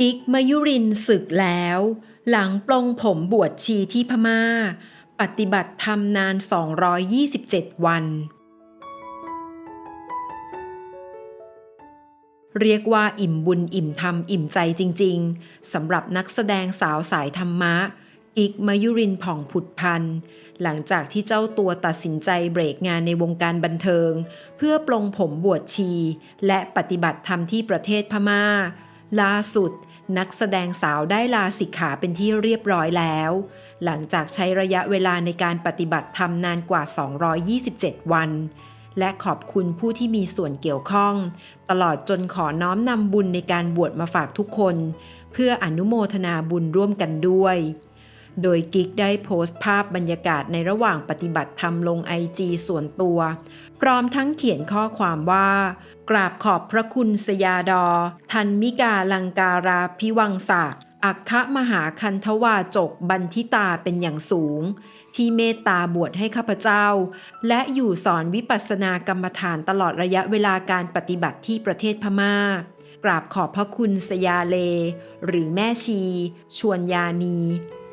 กิ๊กมายุรินศึกแล้ว หลังปลงผมบวชชีที่พมา่า ปฏิบัติธรรมนาน 227 วัน เรียกว่าอิ่มบุญอิ่มธรรมอิ่มใจจริง ๆสำหรับนักแสดงสาวสายธรรมะกิกมายุรินผ่องผุดพันหลังจากที่เจ้าตัวตัดสินใจเบรกงานในวงการบันเทิง เพื่อปลงผมบวชชี และปฏิบัติธรรมที่ประเทศพม่า ล่าสุด นักแสดงสาวได้ลาสิกขาเป็นที่เรียบร้อยแล้ว หลังจากใช้ระยะเวลาในการปฏิบัติธรรมนานกว่า 227 วัน และขอบคุณผู้ที่มีส่วนเกี่ยวข้อง ตลอดจนขอน้อมนำบุญในการบวชมาฝากทุกคน เพื่ออนุโมทนาบุญร่วมกันด้วย โดยกิกได้โพสต์ภาพบรรยากาศในระหว่างปฏิบัติธรรมลงไอจีส่วนตัว พร้อมทั้งเขียนข้อความว่า กราบขอบพระคุณสยาดอ ทันมิกาลังการาพิวังสะอัคคะมหาคันทวาจกบันทิตาเป็นอย่างสูง ที่เมตตาบวชให้ข้าพเจ้า และอยู่สอนวิปัสสนากรรมฐานตลอดระยะเวลาการปฏิบัติที่ประเทศพม่า กราบขอบพระคุณสยาเล หรือแม่ชี ชวนยานี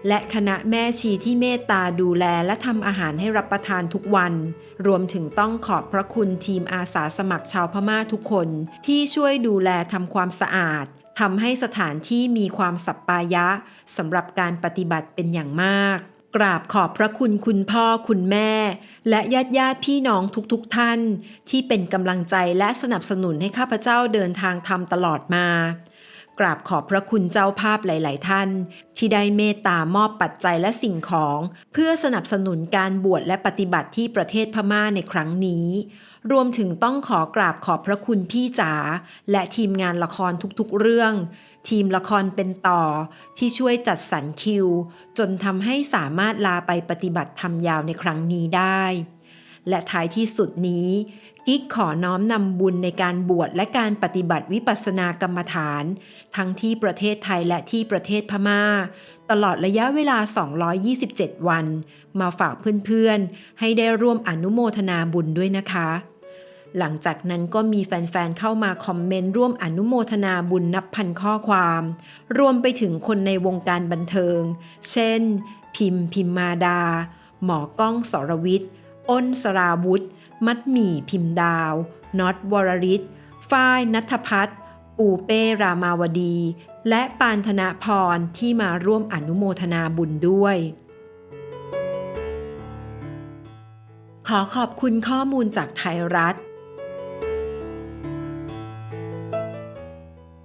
และคณะแม่ชีที่เมตตาดูแลและทำอาหารให้รับประทานทุกวัน รวมถึงต้องขอบพระคุณทีมอาสาสมัครชาวพม่าทุกคน ที่ช่วยดูแลทำความสะอาดทำให้สถานที่มีความสัปปายะสำหรับการปฏิบัติเป็นอย่างมาก กราบขอบพระคุณคุณพ่อคุณแม่ และญาติญาติพี่น้องทุกๆทท่าน ที่เป็นกำลังใจและสนับสนุนให้ข้าพเจ้าเดินทางทำตลอดมา กราบขอบพระคุณเจ้าภาพหลาย ๆ ท่าน ที่ได้เมตตามอบปัจจัยและสิ่งของ เพื่อสนับสนุนการบวชและปฏิบัติที่ประเทศพม่าในครั้งนี้ รวมถึงต้องขอกราบขอบพระคุณพี่จ๋าและทีมงานละครทุก ๆ เรื่อง ทีมละครเป็นต่อที่ช่วยจัดสรรคิว จนทำให้สามารถลาไปปฏิบัติธรรมยาวในครั้งนี้ได้ และท้ายที่สุดนี้ กิ๊กขอน้อมนำบุญในการบวชและการปฏิบัติวิปัสสนากรรมฐาน ทั้งที่ประเทศไทยและที่ประเทศพม่า ตลอดระยะเวลา 227 วัน มาฝากเพื่อนๆ ให้ได้ร่วมอนุโมทนาบุญด้วยนะคะ หลังจากนั้นก็มีแฟนๆ เข้ามาคอมเมนต์ร่วมอนุโมทนาบุญนับพันข้อความ รวมไปถึงคนในวงการบันเทิง เช่น พิมพ์ พิมมาดา หมอก้องสรวิทย์ อ้นสราวุธ มัดหมี่พิมพ์ดาวน็อตวรริศฝ้ายนัทพัฒน์ปูเป้รามาวดี และปานธนาพรที่มาร่วมอนุโมทนาบุญด้วย ขอขอบคุณข้อมูลจากไทยรัฐ